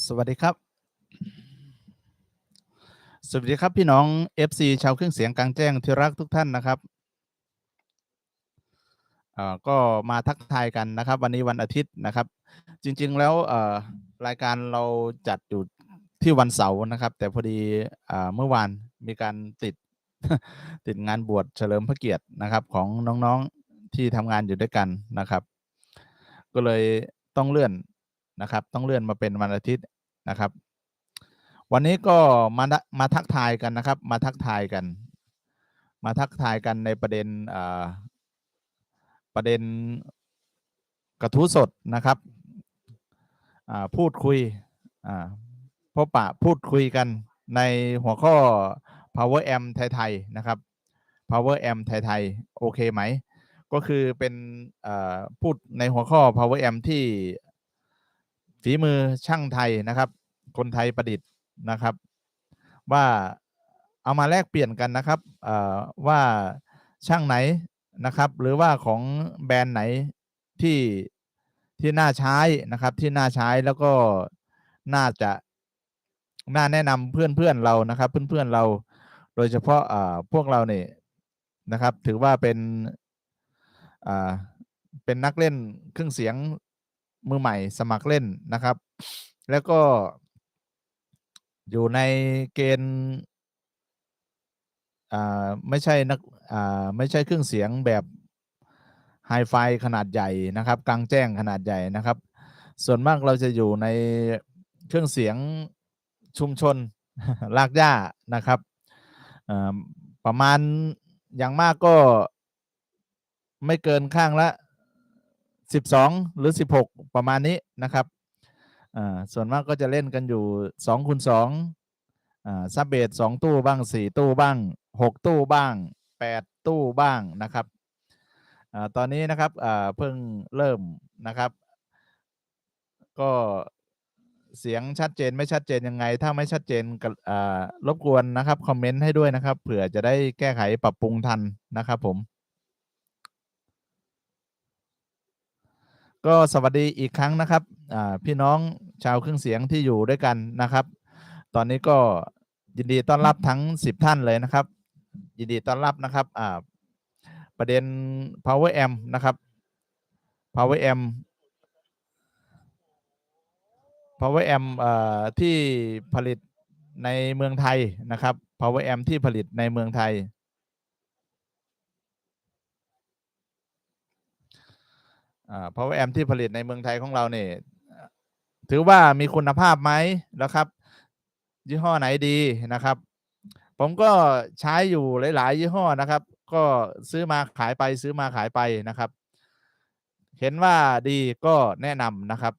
สวัสดีครับ สวัสดีครับพี่น้อง FC ชาวเครื่องเสียงกลางแจ้งที่รักทุกท่านนะครับเอ่อก็มาทักทายกันนะครับ วันนี้วันอาทิตย์นะครับ จริง ๆ แล้วเอ่อรายการเราจัดอยู่ที่วันเสาร์นะครับ แต่พอดีอ่าเมื่อวานมีการติดติดงานบวชเฉลิมพระเกียรตินะครับของน้องๆที่ทำงานอยู่ด้วยกันนะครับ ก็เลยต้องเลื่อน นะครับ ต้องเลื่อนมาเป็นวันอาทิตย์นะครับ วันนี้ก็มามาทักทายกันนะครับ มาทักทายกัน มาทักทายกันในประเด็นประเด็นกระทู้สดนะครับพูดคุยพบปะพูดคุยกันในหัวข้อ power amp ไทยๆนะครับ power amp ไทยๆโอเคไหม ก็คือเป็นพูดในหัวข้อ power amp ที่ ฝีมือช่างไทยนะครับ คนไทยประดิษฐ์นะครับ ว่าเอามาแลกเปลี่ยนกันนะครับว่าช่างไหนนะครับ หรือว่าของแบรนด์ไหนที่ที่น่าใช้นะครับ ที่น่าใช้แล้วก็น่าจะน่าแนะนำเพื่อนเพื่อนเรานะครับ เพื่อนเพื่อนเรา โดยเฉพาะอ่าพวกเราเนี่ยนะครับ ถือว่าเป็นอ่าเป็นนักเล่นเครื่องเสียง มือใหม่สมัครเล่นนะครับ แล้วก็อยู่ในเกณฑ์อ่าไม่ใช่นักอ่าไม่ใช่เครื่องเสียงแบบไฮไฟขนาดใหญ่นะครับ กลางแจ้งขนาดใหญ่นะครับ ส่วนมากเราจะอยู่ในเครื่องเสียงชุมชนลากหญ้านะครับประมาณอย่างมากก็ไม่เกินข้างละ 12หรือ16ประมาณนี้นะครับส่วนมากก็จะเล่นกันอยู่สองคูณสองซับเบสสองตู้บ้างสี่ตู้บ้างหกตู้บ้างแปดตู้บ้างนะครับอตอนนี้นะครับเพิ่งเริ่มนะครับ ก็เสียงชัดเจนไม่ชัดเจนยังไง ถ้าไม่ชัดเจนรบกวนนะครับคอมเมนต์ให้ด้วยนะครับเผื่อจะได้แก้ไขปรับปรุงทันนะครับผม ก็สวัสดีอีกครั้งนะครับพี่น้องชาวเครื่องเสียงที่อยู่ด้วยกันนะครับ ตอนนี้ก็ยินดีต้อนรับทั้ง 10 ท่านเลยนะครับ ยินดีต้อนรับนะครับประเด็น power amp นะครับ power amp power amp ที่ผลิตในเมืองไทยนะครับ power amp ที่ผลิตในเมืองไทย อ่า power amp ที่ผลิตในเมืองไทยของเราเนี่ยถือว่ามีคุณภาพไหมแล้วครับ ยี่ห้อไหนดีนะครับ ผมก็ใช้อยู่หลาย ๆ ยี่ห้อนะครับ ก็ซื้อมาขายไปซื้อมาขายไปนะครับ เห็นว่าดีก็แนะนำนะครับ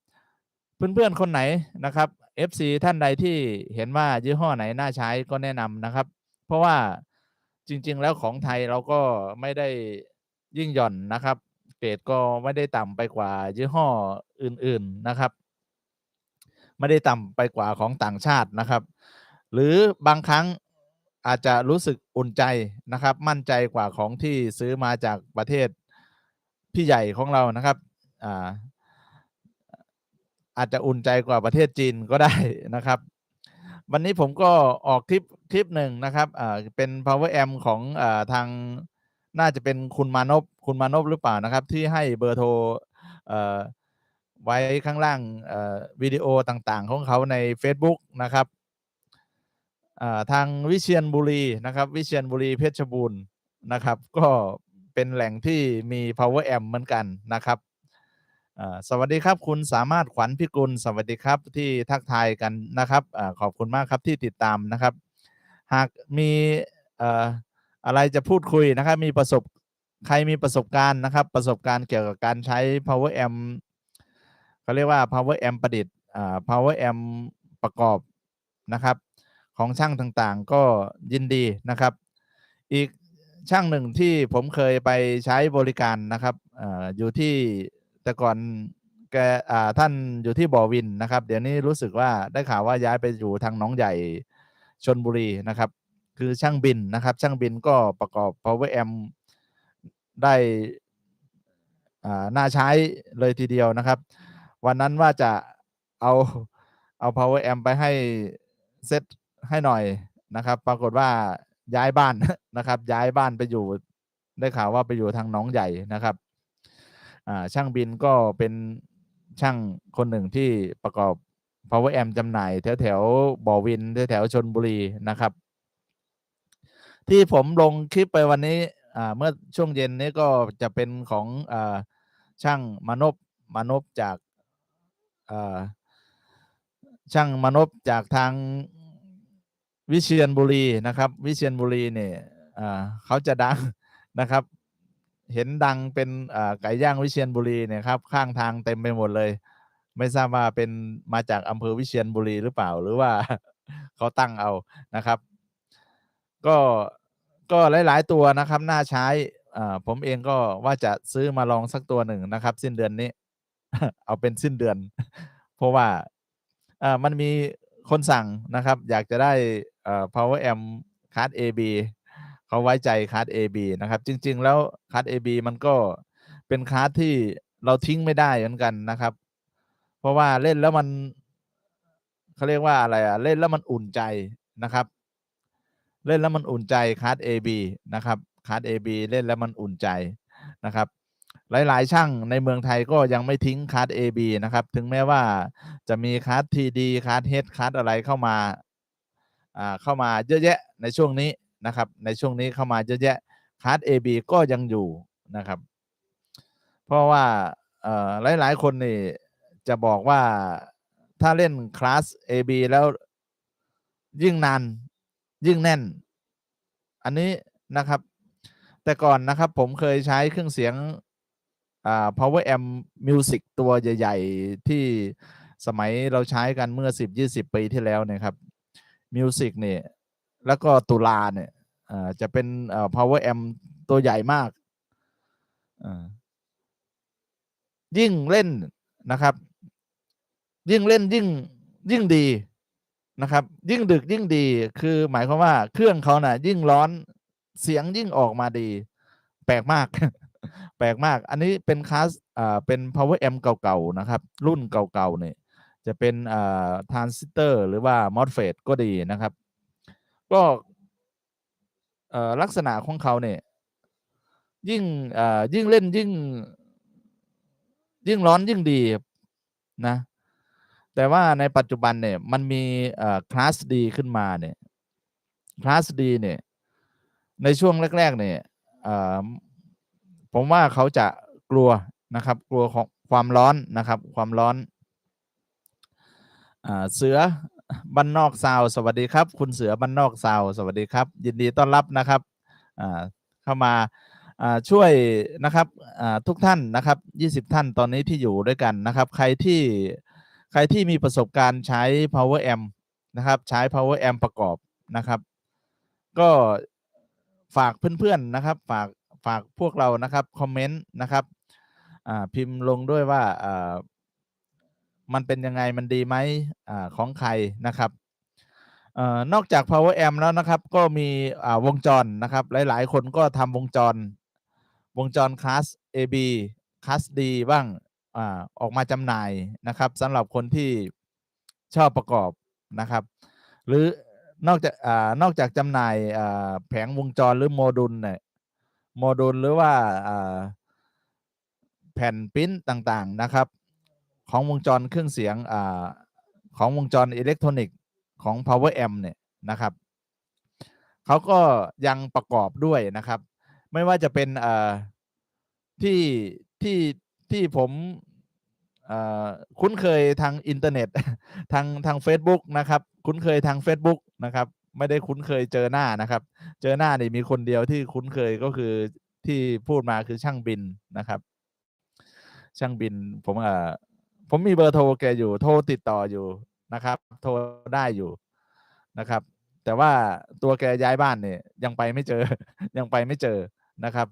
เพื่อน ๆ คนไหนนะครับ FC ท่านใดที่เห็นว่ายี่ห้อไหนน่าใช้ก็แนะนำนะครับ เพราะว่าจริง ๆ แล้วของไทยเราก็ไม่ได้ยิ่งหย่อนนะครับ เกรดก็ไม่ได้ต่ำไปกว่ายี่ห้ออื่นๆนะครับ ไม่ได้ต่ำไปกว่าของต่างชาตินะครับ หรือบางครั้งอาจจะรู้สึกอุ่นใจนะครับ มั่นใจกว่าของที่ซื้อมาจากประเทศพี่ใหญ่ของเรานะครับอ่าอาจจะอุ่นใจกว่าประเทศจีนก็ได้นะครับ วันนี้ผมก็ออกคลิปคลิปหนึ่งนะครับอ่าเป็น power amp ของอ่าทาง น่าจะเป็นคุณมานพคุณมานพหรือเปล่านะครับ ที่ให้เบอร์โทรไว้ข้างล่างวิดีโอต่างๆ ของเขาใน Facebook นะครับทางวิเชียนบุรีนะครับ วิเชียนบุรีเพชรบูรณ์นะครับ ก็เป็นแหล่งที่มี power amp เหมือนกันนะครับสวัสดีครับ คุณสามารถขวัญพิกุล สวัสดีครับที่ทักทายกันนะครับอขอบคุณมากครับที่ติดตามนะครับ หากมี อะไรจะพูดคุยนะครับ มีประสบใครมีประสบการณ์นะครับ ประสบการณ์เกี่ยวกับการใช้ power amp เขาเรียกว่า power amp ประดิษฐ์อ่า power amp ประกอบนะครับ ของช่างต่างๆ ก็ยินดีนะครับ อีกช่างหนึ่งที่ผมเคยไปใช้บริการนะครับอาอยู่ที่แต่ก่อนแกอ่าท่านอยู่ที่บ่อวินนะครับ เดี๋ยวนี้รู้สึกว่าได้ข่าวว่าย้ายไปอยู่ทางหนองใหญ่ชนบุรีนะครับ คือช่างบินนะครับ ช่างบินก็ประกอบ power amp ได้น่าใช้เลยทีเดียวนะครับ วันนั้นว่าจะเอาเอา power amp ไปให้เซตให้หน่อยนะครับ ปรากฏว่าย้ายบ้านนะครับ ย้ายบ้านไปอยู่ได้ข่าวว่าไปอยู่ทางหนองใหญ่นะครับช่างบินก็เป็นช่างคนหนึ่งที่ประกอบ power amp จำหน่ายแถวแถวบ่อวินแถวแถวชนบุรีนะครับ ที่ผมลงคลิปไปวันนี้อ่าเมื่อช่วงเย็นนี้ก็จะเป็นของอาช่างมานพมานพจากอ่าช่างมานพจากทางวิเชียรบุรีนะครับ วิเชียรบุรีเนี่ยอ่าเขาจะดังนะครับ เห็นดังเป็นอ่ไก่ย่างวิเชียรบุรีเนี่ยครับข้างทางเต็มไปหมดเลย ไม่ทราบว่าเป็นมาจากอำเภอวิเชียรบุรีหรือเปล่าหรือว่าเขาตั้งเอานะครับ ก็ก็หลาย ๆ ตัวนะครับ น่าใช้อ่าผมเองก็ว่าจะซื้อมาลองสักตัวหนึ่งนะครับ สิ้นเดือนนี้ เอาเป็นสิ้นเดือน เพราะว่าอ่ามันมีคนสั่งนะครับ อยากจะได้อ่า power amp คาร์ด AB เขาไว้ใจคาร์ด AB นะครับ จริง ๆ แล้วคาร์ด AB มันก็เป็นคาร์ดที่เราทิ้งไม่ได้เหมือนกันนะครับ เพราะว่าเล่นแล้วมันเขาเรียกว่าอะไรอะเล่นแล้วมันอุ่นใจนะครับ เล่นแล้วมันอุ่นใจคาร์ด AB นะครับคาร์ด AB เล่นแล้วมันอุ่นใจนะครับ หลาย ๆ ช่างในเมืองไทยก็ยังไม่ทิ้งคาร์ด AB นะครับ ถึงแม้ว่าจะมีคาร์ด TD คาร์ด H คาร์ดอะไรเข้ามาอ่าเข้ามาเยอะแยะในช่วงนี้นะครับ ในช่วงนี้เข้ามาเยอะแยะคาร์ด AB ก็ยังอยู่นะครับ เพราะว่าเอ่อหลายๆคนนี่จะบอกว่าถ้าเล่นคลาส AB แล้วยิ่งนาน ยิ่งแน่น อันนี้นะครับ แต่ก่อนนะครับผมเคยใช้เครื่องเสียงอ่า power amp music ตัวใหญ่ ๆ ที่สมัยเราใช้กันเมื่อ 10-20 ปีที่แล้วเนะครับ music เนี่ยแล้วก็ตุลาเนี่ยจะเป็น power amp ตัวใหญ่มาก ยิ่งเล่นนะครับ ยิ่งเล่นยิ่งยิ่งดี นะครับ ยิ่งดึกยิ่งดีคือหมายความว่าเครื่องเขาน่ะ ยิ่งร้อนเสียงยิ่งออกมาดี แปลกมาก แปลกมาก อันนี้เป็นคลาสอ่าเป็น power amp เก่าๆนะครับ รุ่นเก่าๆเนี่ยจะเป็นอ่าทรานซิสเตอร์หรือว่า MOSFET ก็ดีนะครับ ก็เอ่อลักษณะของเขาเนี่ยยิ่งอ่ายิ่งเล่นยิ่ง ยิ่งร้อนยิ่งดีนะ แต่ว่าในปัจจุบันเนี่ยมันมีคลาสดีขึ้นมาเนี่ยคลาสดีเนี่ยในช่วงแรกๆเนี่ยผมว่าเขาจะกลัวนะครับ กลัวของความร้อนนะครับ ความร้อนอเสือบ้านนอกซาวสวัสดีครับ คุณเสือบ้านนอกซาวสวัสดีครับ ยินดีต้อนรับนะครับเข้ามาช่วยนะครับทุกท่านนะครับ 20 ท่านตอนนี้ที่อยู่ด้วยกันนะครับ ใครที่ ใครที่มีประสบการณ์ใช้ power amp นะครับ ใช้ power amp ประกอบนะครับ ก็ฝากเพื่อนๆนะครับ ฝากฝากพวกเรานะครับคอมเมนต์นะครับพิมพ์ลงด้วยว่ามันเป็นยังไงมันดีไหมอของใครนะครับอนอกจาก power amp แล้วนะครับ ก็มีวงจรนะครับ หลายๆ คนก็ทำวงจร วงจรคลาส AB คลาส D บ้าง อออกมาจำหน่ายนะครับสำหรับคนที่ชอบประกอบนะครับ หรือนอกจากอนอกจากจำหน่ายแผงวงจรหรือโมดูลเนี่ยโมดูลหรือว่าแผ่นปิ้นต่างๆนะครับ ของวงจรเครื่องเสียงอของวงจรอิเล็กทรอนิกส์ของ power amp เนี่ยนะครับเขาก็ยังประกอบด้วยนะครับ ไม่ว่าจะเป็นที่ที่ ที่ผมคุ้นเคยทางอินเทอร์เน็ตทางทาง Facebook นะครับ คุ้นเคยทาง Facebook นะครับ ไม่ได้คุ้นเคยเจอหน้านะครับ เจอหน้านี่มีคนเดียวที่คุ้นเคยก็คือที่พูดมาคือช่างบินนะครับ ช่างบินผมอ่าผมมีเบอร์โทรแกอยู่โทรติดต่ออยู่นะครับ โทรได้อยู่นะครับ แต่ว่าตัวแกย้ายบ้านเนี่ยยังไปไม่เจอยังไปไม่เจอนะครับ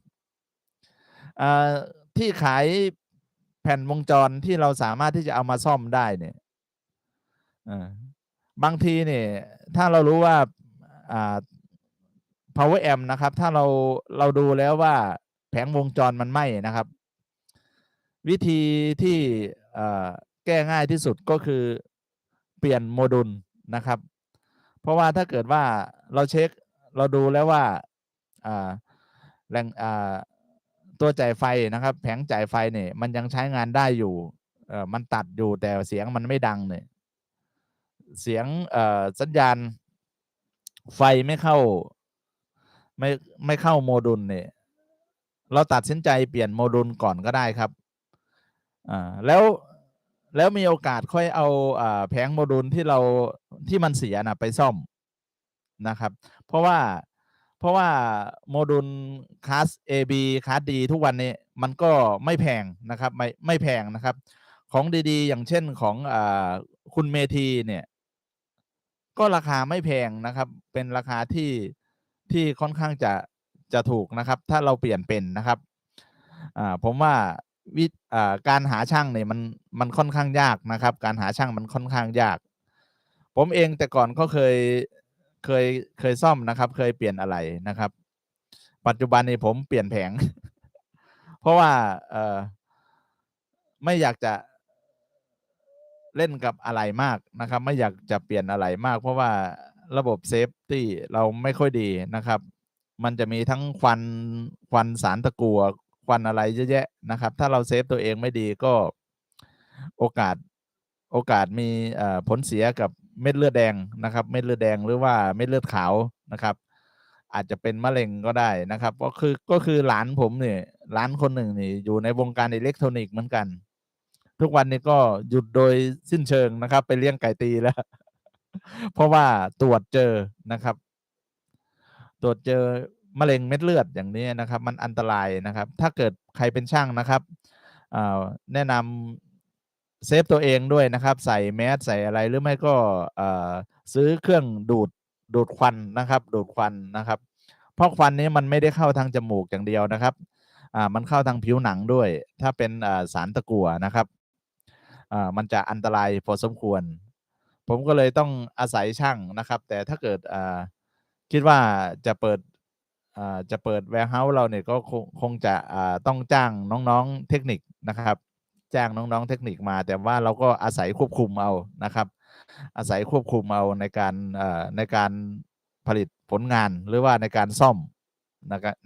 ที่ขาย แผ่นวงจรที่เราสามารถที่จะเอามาซ่อมได้เนี่ยบางทีเนี่ยถ้าเรารู้ว่า power amp นะครับ ถ้าเราเราดูแล้วว่าแผงวงจรมันไหม้นะครับ วิธีที่แก้ง่ายที่สุดก็คือเปลี่ยนโมดูลนะครับ เพราะว่าถ้าเกิดว่าเราเช็คเราดูแล้วว่าอ่าแหล่งอ่า ตัวจ่ายไฟนะครับ แผงจ่ายไฟเนี่ยมันยังใช้งานได้อยู่เอ่อมันตัดอยู่แต่เสียงมันไม่ดังเนี่ยเสียงเอ่อสัญญาณไฟไม่เข้า ไม่ไม่เข้าโมดูลเนี่ยเราตัดสินใจเปลี่ยนโมดูลก่อนก็ได้ครับอ่าแล้วแล้วมีโอกาสค่อยเอาอ่าแผงโมดูลที่เราที่มันเสียนะไปซ่อมนะครับ เพราะว่า เพราะว่าโมดูลคลาส AB คลาส D ทุกวันนี้มันก็ไม่แพงนะครับไม่ไม่แพงนะครับ ของดีๆ อย่างเช่นของอคุณเมทีเนี่ย ก็ราคาไม่แพงนะครับ เป็นราคาที่ที่ค่อนข้างจะจะถูกนะครับ ถ้าเราเปลี่ยนเป็นนะครับผมว่าวิการหาช่างเนี่ยมันมันค่อนข้างยากนะครับ การหาช่างมันค่อนข้างยาก ผมเองแต่ก่อนก็เคย เคยเคยซ่อมนะครับ เคยเปลี่ยนอะไรนะครับ ปัจจุบันนี้ผมเปลี่ยนแผง เพราะว่าเออไม่อยากจะเล่นกับอะไรมากนะครับ ไม่อยากจะเปลี่ยนอะไรมาก เพราะว่าระบบเซฟตี้เราไม่ค่อยดีนะครับ มันจะมีทั้งควันควันสารตะกัวควันอะไรเยอะแยะนะครับ ถ้าเราเซฟตัวเองไม่ดีก็โอกาสโอกาสมีผลเสียกับ เม็ดเลือดแดงนะครับ เม็ดเลือดแดงหรือว่าเม็ดเลือดขาวนะครับ อาจจะเป็นมะเร็งก็ได้นะครับ ก็คือก็คือหลานผมเนี่ยหลานคนหนึ่งนี่อยู่ในวงการอิเล็กทรอนิกส์เหมือนกัน ทุกวันนี้ก็หยุดโดยสิ้นเชิงนะครับ ไปเลี้ยงไก่ตีแล้ว เพราะว่าตรวจเจอนะครับ ตรวจเจอมะเร็งเม็ดเลือดอย่างนี้นะครับ มันอันตรายนะครับ ถ้าเกิดใครเป็นช่างนะครับแนะนำ เซฟตัวเองด้วยนะครับ ใส่แมสใส่อะไรหรือไม่ก็ซื้อเครื่องดูดดูดควันนะครับ ดูดควันนะครับ เพราะควันนี้มันไม่ได้เข้าทางจมูกอย่างเดียวนะครับอ่ามันเข้าทางผิวหนังด้วย ถ้าเป็นสารตะกั่วนะครับอ่ามันจะอันตรายพอสมควร ผมก็เลยต้องอาศัยช่างนะครับ แต่ถ้าเกิดอ่าคิดว่าจะเปิดอ่าจะเปิดแวร์เฮาส์เราเนี่ยก็คงคงจะอ่าต้องจ้างน้องๆเทคนิคนะครับ จ้างน้องๆเทคนิคมา แต่ว่าเราก็อาศัยควบคุมเอานะครับ อาศัยควบคุมเอาในการในการผลิตผลงานหรือว่าในการซ่อม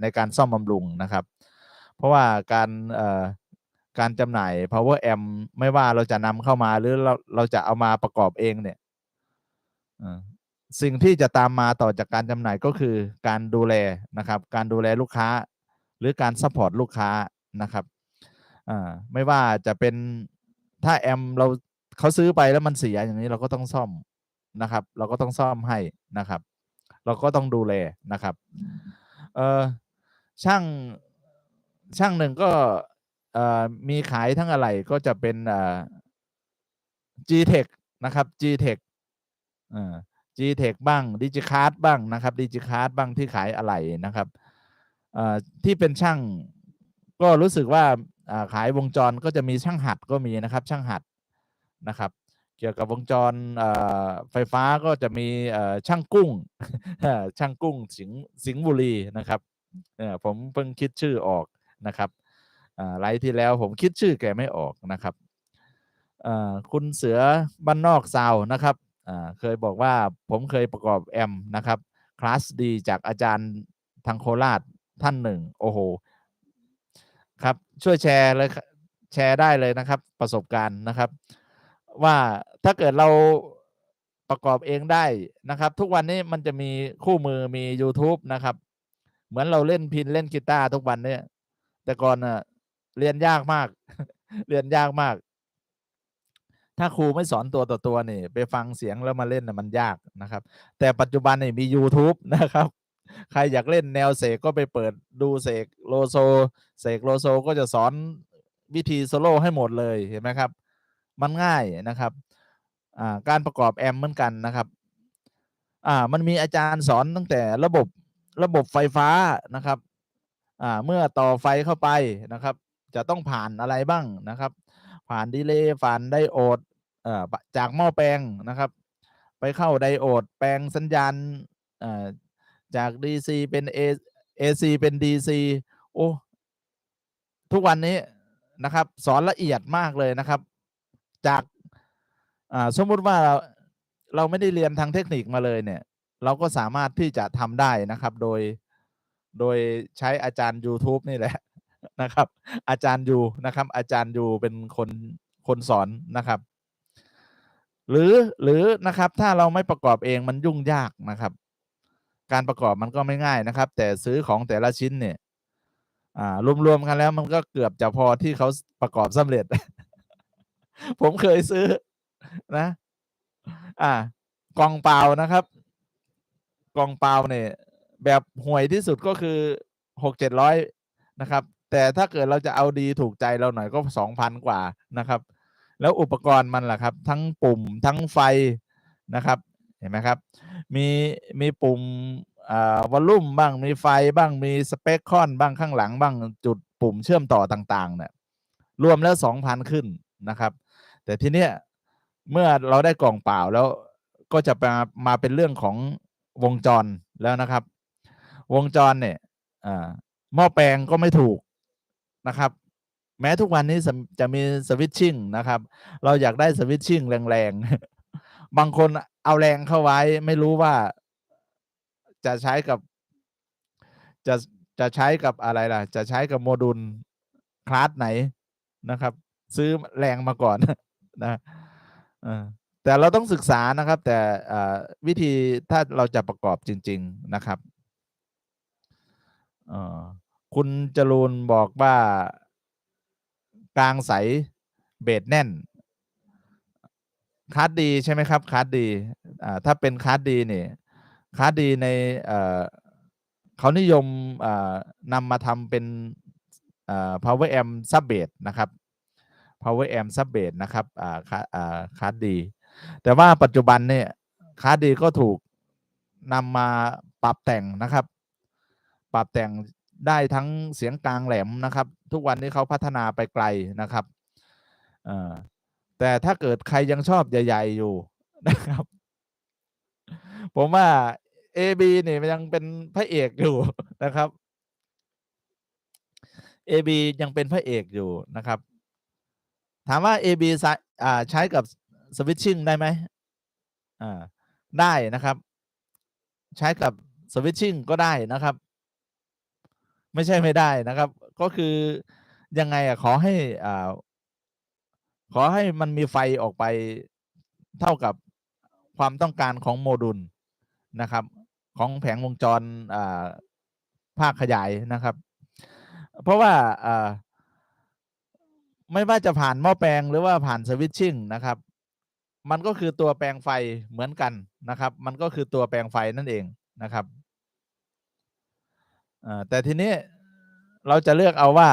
ในการซ่อมบำรุงนะครับ เพราะว่าการการจำหน่าย power amp ไม่ว่าเราจะนำเข้ามาหรือเราเราจะเอามาประกอบเองเนี่ยสิ่งที่จะตามมาต่อจากการจำหน่ายก็คือการดูแลนะครับ การดูแลลูกค้า หรือการซัพพอร์ตลูกค้านะครับ อ่าไม่ว่าจะเป็นถ้าแอมเราเขาซื้อไปแล้วมันเสียอย่างนี้เราก็ต้องซ่อมนะครับ เราก็ต้องซ่อมให้นะครับ เราก็ต้องดูแลนะครับเออช่างช่างหนึ่งก็เอ่อมีขายทั้งอะไรก็จะเป็นเอ่อ G-Tech นะครับ G-Tech เอ่อ G-Tech บ้าง Digicard บ้างนะครับ Digicard บ้างที่ขายอะไรนะครับเอ่อที่เป็นช่างก็รู้สึกว่าอ่า ขาย วงจรก็จะมีช่างหัดก็มีนะครับช่างหัดนะครับ เกี่ยวกับวงจรไฟฟ้าก็จะมีช่างกุ้งช่างกุ้งสิงสิงบุรีนะครับผมเพิ่งคิดชื่อออกนะครับไลฟ์ที่แล้วผมคิดชื่อแกไม่ออกนะครับคุณเสือบ้านนอกซาวนะครับเคยบอกว่าผมเคยประกอบแอมนะครับคลาสดีจากอาจารย์ทางโคราชท่านหนึ่งโอ้โห ครับ ช่วยแชร์เลยแชร์ได้เลยนะครับ ประสบการณ์นะครับ ว่าถ้าเกิดเราประกอบเองได้นะครับ ทุกวันนี้มันจะมีคู่มือมี YouTube นะครับ เหมือนเราเล่นพินเล่นกีตาร์ทุกวันเนี่ย แต่ก่อนน่ะเรียนยากมาก เรียนยากมาก ถ้าครูไม่สอนตัวต่อตัวนี่ ไปฟังเสียงแล้วมาเล่นน่ะมันยากนะครับ แต่ปัจจุบันนี่มี YouTube นะครับ ใครอยากเล่นแนวเสกก็ไปเปิดดูเสกโลโซเสกโลโซก็จะสอนวิธีโซโล่ให้หมดเลยเห็นไหมครับ มันง่ายนะครับการประกอบแอมเหมือนกันนะครับมันมีอาจารย์สอนตั้งแต่ระบบระบบไฟฟ้านะครับเมื่อต่อไฟเข้าไปนะครับ จะต้องผ่านอะไรบ้างนะครับ ผ่านดีเลย์ผ่านไดโอดอจากหม้อแปลงนะครับ ไปเข้าไดโอดแปลงสัญญาณ จาก DC เป็น A AC เป็น DC โอ้ทุกวันนี้นะครับ สอนละเอียดมากเลยนะครับ จากสมมุติว่าเราไม่ได้เรียนทางเทคนิคมาเลยเนี่ย เราก็สามารถที่จะทำได้นะครับ โดยโดยใช้อาจารย์ YouTube นี่แหละนะครับ อาจารย์ยูนะครับ อาจารย์ยูเป็นคนคนสอนนะครับ หรือหรือนะครับ ถ้าเราไม่ประกอบเองมันยุ่งยากนะครับ การประกอบมันก็ไม่ง่ายนะครับ แต่ซื้อของแต่ละชิ้นเนี่ย อ่ารวมๆกันแล้วมันก็เกือบจะพอที่เขาประกอบสำเร็จ ผมเคยซื้อนะ อ่ากล่องเปล่านะครับกล่องเปล่าเนี่ย แบบห่วยที่สุดก็คือหกเจ็ดร้อยนะครับ แต่ถ้าเกิดเราจะเอาดีถูกใจเราหน่อยก็สองพันกว่านะครับ แล้วอุปกรณ์มันล่ะครับ ทั้งปุ่มทั้งไฟนะครับ ห็นไหมครับ มีมีปุ่มวอลลุ่มบ้างมีไฟบ้างมีสเปคคอนบ้างข้างหลังบ้างจุดปุ่มเชื่อมต่อต่างๆเนี่ยรวมแล้วสองพันขึ้นนะครับ แต่ทีเนี้ยเมื่อเราได้กล่องเปล่าแล้วก็จะมามาเป็นเรื่องของวงจรแล้วนะครับ วงจรเนี่ยอ่าหม้อแปลงก็ไม่ถูกนะครับ แม้ทุกวันนี้จะมีสวิตชิ่งนะครับ เราอยากได้สวิตชิ่งแรงๆ บางคนเอาแรงเข้าไว้ ไม่รู้ว่าจะใช้กับ จะจะใช้กับอะไรล่ะ จะใช้กับโมดูลคลาสไหนนะครับ ซื้อแรงมาก่อนนะแต่เราต้องศึกษานะครับ แต่วิธีถ้าเราจะประกอบจริง ๆนะครับคุณจรูนบอกว่ากลางใสเบสแน่น คาร์ดดีใช่ไหมครับคาร์ดดีอ่าถ้าเป็นคาร์ดดีเนี่ยคาร์ดดีในเอ่อเขานิยมอ่านำมาทำเป็นอ่า power amp sub bass นะครับ power amp sub bass นะครับอ่าคาอ่าคาร์ดดีแต่ว่าปัจจุบันเนี่ยคาร์ดดีก็ถูกนำมาปรับแต่งนะครับ ปรับแต่งได้ทั้งเสียงกลางแหลมนะครับ ทุกวันนี้เขาพัฒนาไปไกลนะครับอ่อ แต่ถ้าเกิดใครยังชอบใหญ่ ๆ อยู่นะครับ ผมว่า AB เนี่ยมันยังเป็นพระเอกอยู่นะครับ AB ยังเป็นพระเอกอยู่นะครับ ถามว่า AB ใช้อ่าใช้กับสวิตชิ่งได้ไหมอ่าได้นะครับ ใช้กับสวิตชิ่งก็ได้นะครับ ไม่ใช่ไม่ได้นะครับ ก็คือยังไงอะขอให้อ่า ขอให้มันมีไฟออกไปเท่ากับความต้องการของโมดูลนะครับ ของแผงวงจรอ่าภาคขยายนะครับ เพราะว่าอ่าไม่ว่าจะผ่านหม้อแปลงหรือว่าผ่านสวิตชิ่งนะครับ มันก็คือตัวแปลงไฟเหมือนกันนะครับ มันก็คือตัวแปลงไฟนั่นเองนะครับอ่าแต่ทีนี้เราจะเลือกเอาว่า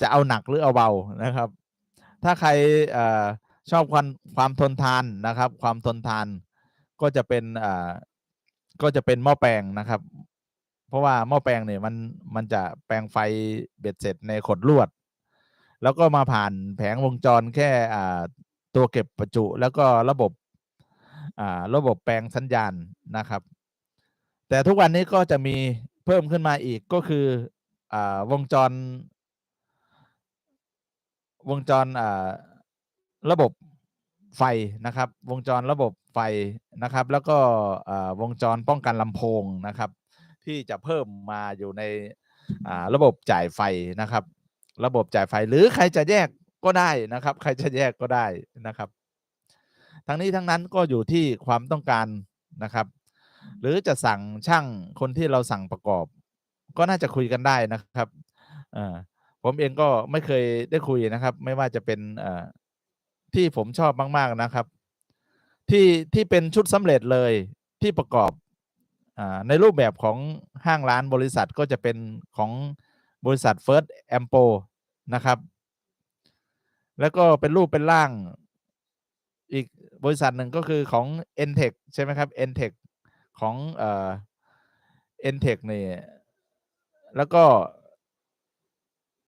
จะเอาหนักหรือเอาเบานะครับ ถ้าใครอชอบความความทนทานนะครับ ความทนทานก็จะเป็นก็จะเป็นหม้อแปลงนะครับ เพราะว่าหม้อแปลงเนี่ยมันมันจะแปลงไฟเบ็ดเสร็จในขดลวด แล้วก็มาผ่านแผงวงจรแค่ตัวเก็บประจุ แล้วก็ระบบระบบแปลงสัญญาณนะครับ แต่ทุกวันนี้ก็จะมีเพิ่มขึ้นมาอีกก็คืออวงจร วงจรอ่าระบบไฟนะครับ วงจรระบบไฟนะครับ แล้วก็อ่าวงจรป้องกันลำโพงนะครับ ที่จะเพิ่มมาอยู่ในอ่าระบบจ่ายไฟนะครับ ระบบจ่ายไฟหรือใครจะแยกก็ได้นะครับ ใครจะแยกก็ได้นะครับ ทั้งนี้ทั้งนั้นก็อยู่ที่ความต้องการนะครับ หรือจะสั่งช่างคนที่เราสั่งประกอบ ก็น่าจะคุยกันได้นะครับอ่า ผมเองก็ไม่เคยได้คุยนะครับ ไม่ว่าจะเป็นที่ผมชอบมาก ๆนะครับ ที่ที่เป็นชุดสำเร็จเลยที่ประกอบอในรูปแบบของห้างร้านบริษัทก็จะเป็นของบริษัท First a m p o นะครับ แล้วก็เป็นรูปเป็นร่าง อีกบริษัทหนึ่งก็คือของ n t e c h ใช่ไหมครับ n t e c h ของเอ่อ n t e c h นี่แล้วก็